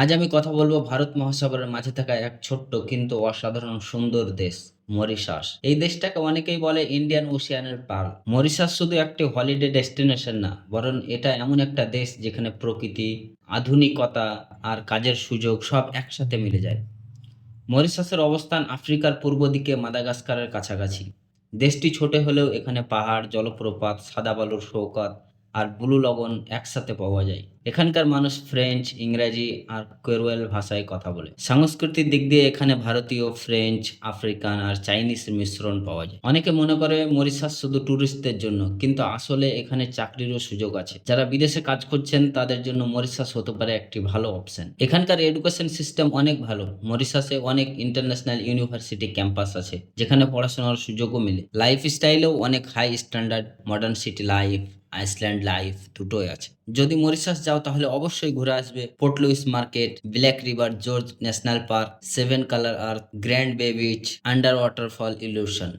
আজ আমি কথা বলব ভারত মহাসাগরের মাঝে থাকা এক ছোট্ট কিন্তু অসাধারণ সুন্দর দেশ, মরিশাস। এই দেশটাকে অনেকেই বলে ইন্ডিয়ান ওশিয়ানের পাল। মরিশাস শুধু একটি হলিডে ডেস্টিনেশন না, বরং এটা এমন একটা দেশ যেখানে প্রকৃতি, আধুনিকতা আর কাজের সুযোগ সব একসাথে মিলে যায়। মরিশাসের অবস্থান আফ্রিকার পূর্ব দিকে মাদাগাস্কারের কাছাকাছি। দেশটি ছোট হলেও এখানে পাহাড়, জলপ্রপাত, সাদা বালুর সৈকত আর ব্লু লগন একসাথে পাওয়া যায়। এখানকার মানুষ ফ্রেঞ্চ ইংরাজি আর কেরোয়েল ভাষায় কথা বলে। সাংস্কৃতিক দিক দিয়ে এখানে ভারতীয় ফ্রেঞ্চ আফ্রিকান আর চাইনিজ মিশ্রণ পাওয়া যায়। অনেকে মনে করে মরিশাস শুধু ট্যুরিস্টদের জন্য, কিন্তু আসলে এখানে চাকরিরও সুযোগ আছে। যারা বিদেশে কাজ করছেন, তাদের জন্য মরিশাস হতে পারে একটি ভালো অপশন এখানকার এডুকেশন সিস্টেম অনেক ভালো। মরিশাসে অনেক ইন্টারন্যাশনাল ইউনিভার্সিটি ক্যাম্পাস আছে, যেখানে পড়াশোনার সুযোগও মিলে। লাইফ স্টাইলেও অনেক high standard modern city life island life দুটোই আছে। যদি মরিশাস যাও তাহলে অবশ্যই ঘুরে আসবে port Louis market, black river, gorge national park, seven colour earth, grand bay beach, under waterfall illusion